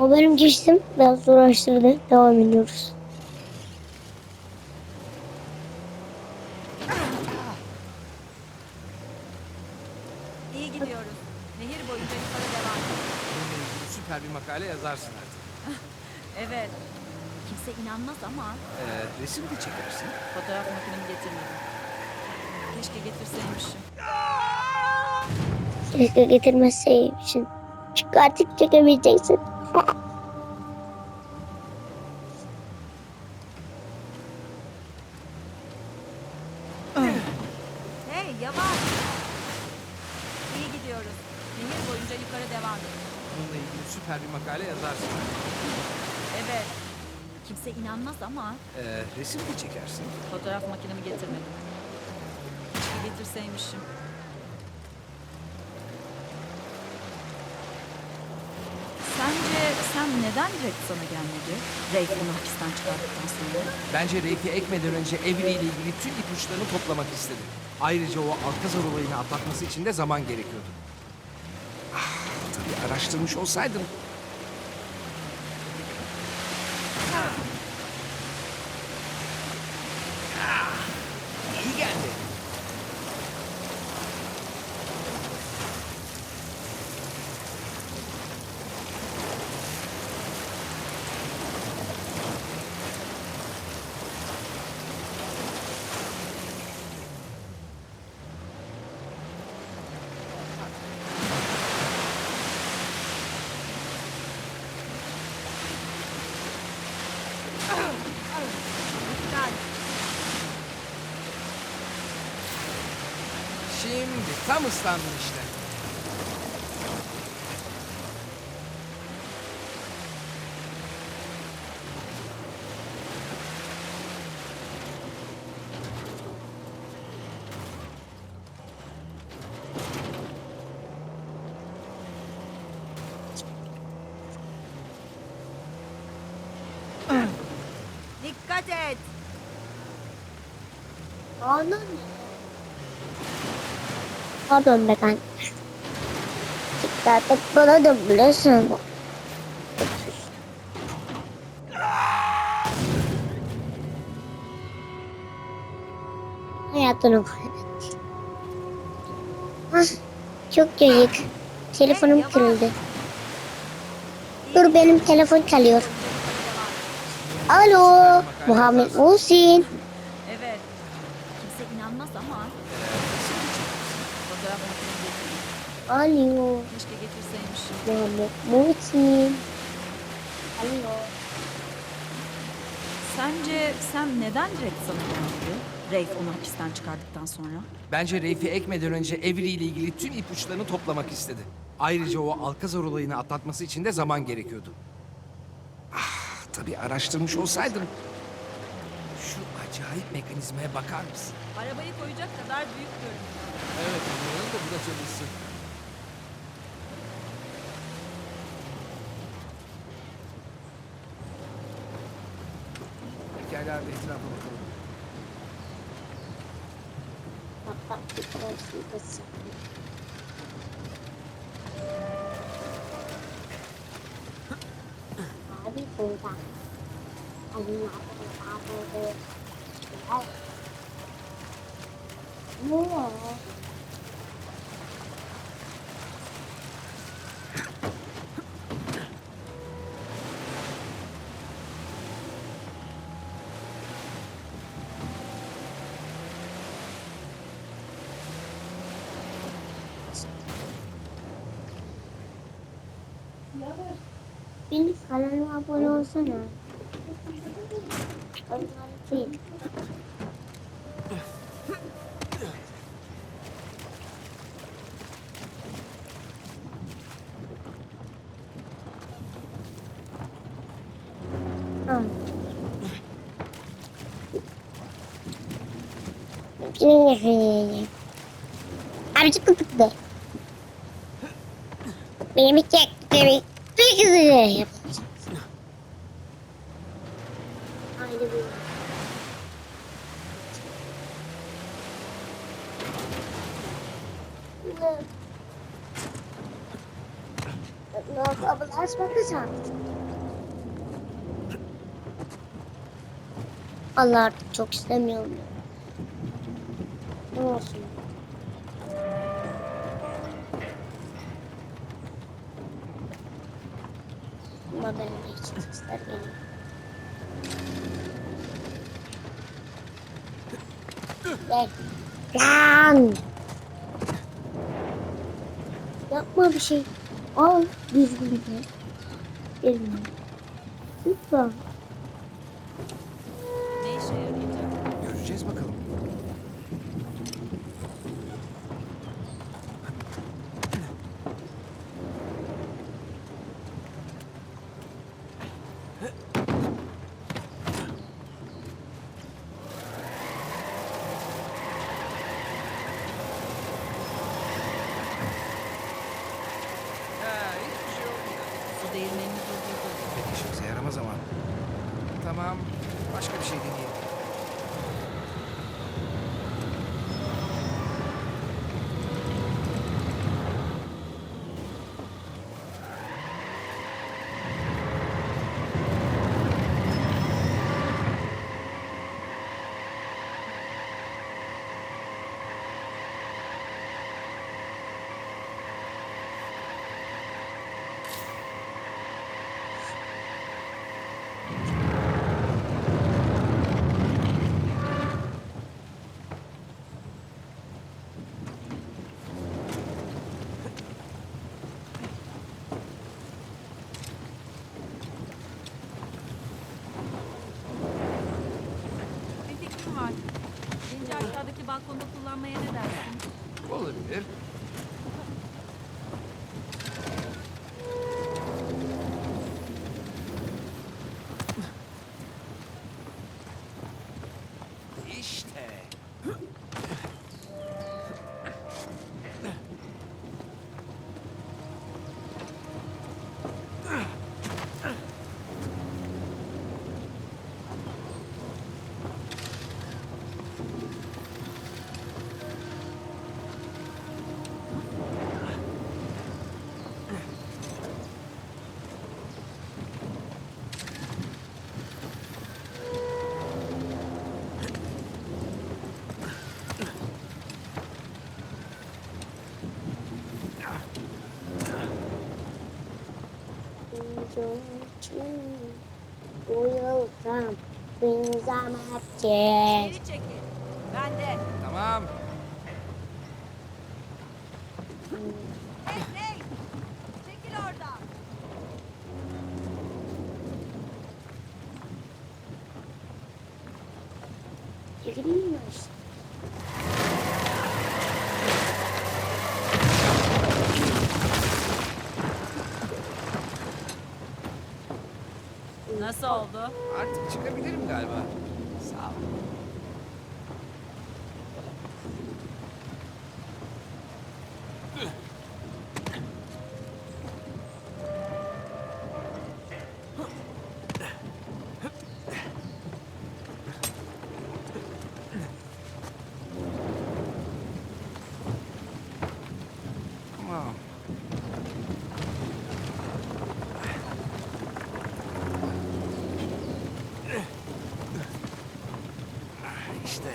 O benim geçtim. Biraz uğraştırdı. Devam ediyoruz. İyi gidiyoruz. Nehir boyunca yukarı devam. Bununla ilgili süper bir makale yazarsın artık. Evet. Kimse inanmaz ama Ee, resim de çekersin. fotoğraf makinemi getirmedim. Keşke getirseymişim. Keşke getirmezseymişsin. Çünkü artık çekemeyeceksin. Hey yavaş. İyi gidiyoruz. Nehir boyunca yukarı devam et. Bununla ilgili süper bir makale yazarsın. Evet. Kimse inanmaz ama Ee, resim de çekersin. fotoğraf makinemi getirmedim. Keşke getirseymişim. Sence sen neden direkt sana gelmedi? Rafe onu hapisten çıkarttıktan sonra. Bence Reif'i ekmeden önce Avery ile ilgili tüm ipuçlarını toplamak istedi. Ayrıca o Alcazar olayını atlatması için de zaman gerekiyordu. Ah, tabii araştırmış olsaydım. Ah, iyi geldi. Şimdi tam ıslandım işte. Dikkat et. Anam. Pardon be kanka. Artık bana da biliyorsun. Hayatını kaybetti. Ah, çok yazık. Telefonum kırıldı. Dur benim telefon çalıyor. Alo, Muhammed Muhsin. Alo, Keşke getirseymişim. Muhammed Muhsin. Alo. Sence sen neden direkt sana gelmedi? Rafe onu hapisten çıkardıktan sonra. Bence Reif'i ekmeden önce Avery ile ilgili tüm ipuçlarını toplamak istedi. Ayrıca o Alcazar olayını atlatması için de zaman gerekiyordu. Ah, tabii araştırmış olsaydım. Şu acayip mekanizmaya bakar mısın? Arabayı koyacak kadar büyük görünüyor. Evet, anlıyorum da bu da çalışsın. kaçsam. Abi burada. Annem daha burada. Ne? Ne? Benim kanalıma abone olsana. Onlar değil. Tamam. Abi çıktı çıktı. Benim hiç Demek ne güzel yapmışsın. Aynı bir Look, aber. Allah artık çok istemiyorum. Ne olsun? Ama benim de hiç sesler geliyor. Gel. Lan! Yapma bir şey. Al düzgün bir. Elini. Lütfen. Ne işe yarayacak? Göreceğiz bakalım. Değirmenini durdurdu. Pek işimize yaramaz ama. Tamam, başka bir şey deneyelim. Bir fikrim var. Bence aşağıdaki kullanmaya ne dersin? Olabilir. Uyursam bir zaman geç. Geri çekil. Ben de. Tamam. Hey hey! Çekil oradan. Çekileyim mi işte? Nasıl oldu? Artık çıkabilirim galiba. Sağ ol. Tamam. İşte.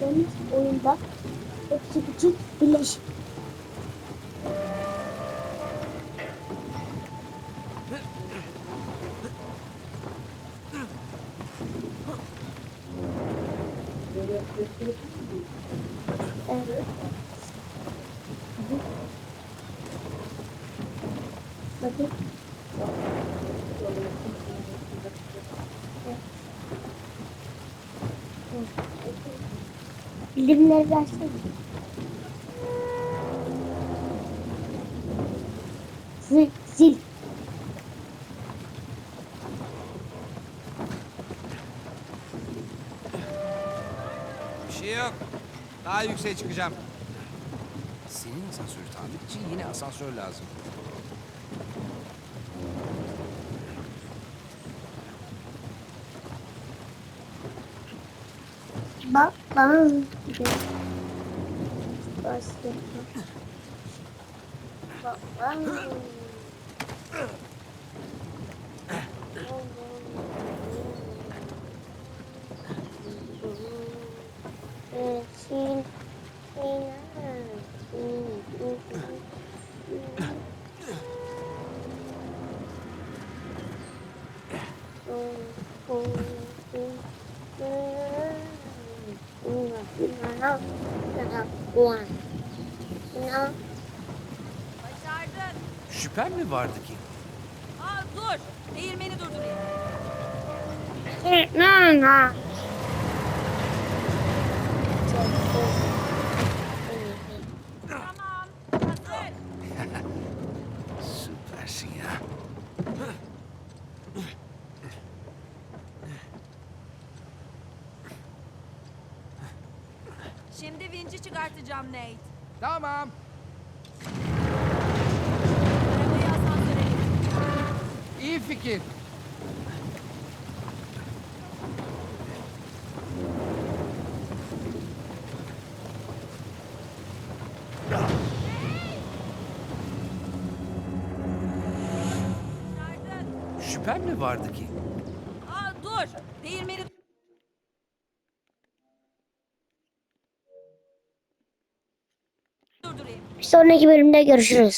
Deniz oyunda hepsi küçük birleşik. Evet. Bildirimleri versene. Zil, zil. Bir şey yok. Daha yükseğe çıkacağım. Senin asansörü tamir için yine asansör lazım. Bam. Basket. Bam. Sin, Başardın. Şüphem mi vardı ki? Aa dur. Değirmeni durdurayım. Tamam. Hazır. Süpersin ya. Şimdi çıkartacağım Nate. Tamam. Arabayı asansöre getir. İyi fikir. Şüphem mi vardı ki? Aa dur. Değirmeni durdurayım. Bir sonraki bölümde görüşürüz.